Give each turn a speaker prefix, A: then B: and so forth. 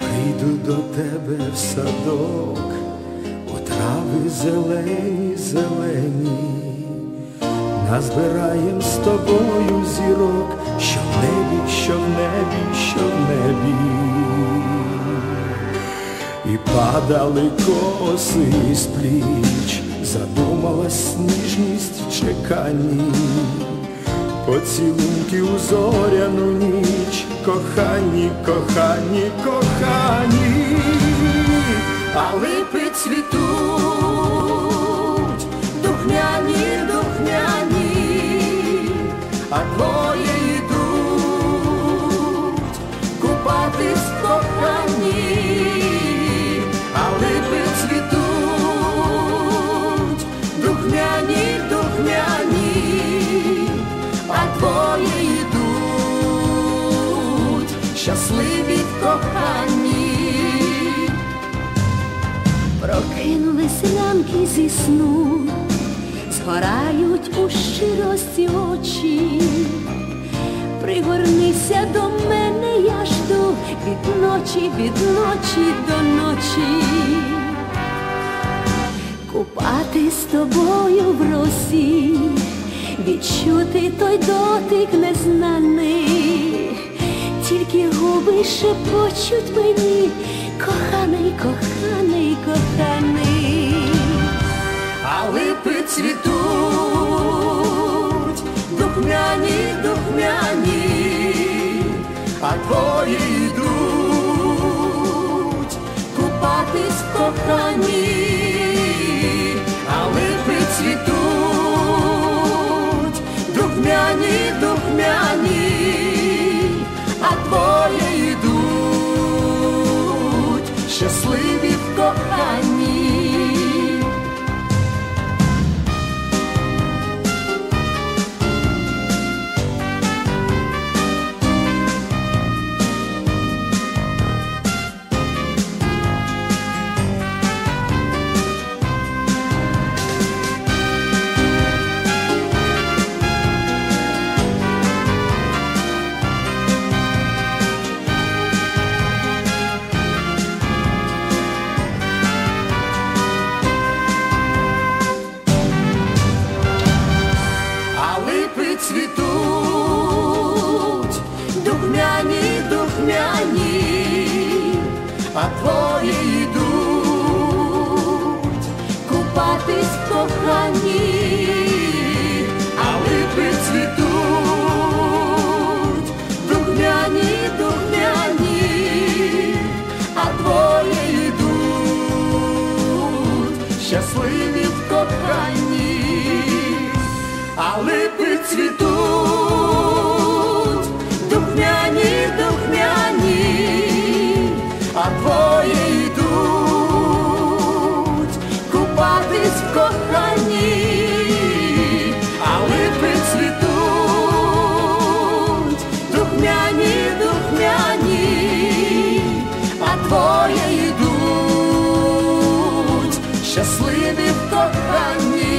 A: в садок, у трави зелені, зелені, назбираєм з тобою зірок, що в небі, що в небі, що в небі. І падали коси з пліч, задумалась ніжність в чеканні, поцілунки у зоряну ніч, кохані, кохані, кохані, а липи цвітуть, духмяні, духмяні, а двоє щасливі в коханні.
B: Прокинулись ранки зі сну, згорають у щирості очі. Пригорнися до мене, я жду від ночі, від ночі до ночі. Купати з тобою в росі, відчути той дотик незнаний, губи шепочуть мені, коханий, коханий, коханий.
A: а липи цвітуть, духмяні, духмяні, а твої йдуть купатись в коханні, По твої йдуть купатись в коханні, а липи цвітуть, духмяні, духмяні, а твої йдуть, щасливі в коханні, а липи цвітуть, духмяні твої йдуть, купатись в коханні, а липи цвітуть, духмяні, духмяні, а твої йдуть, щасливі в коханні.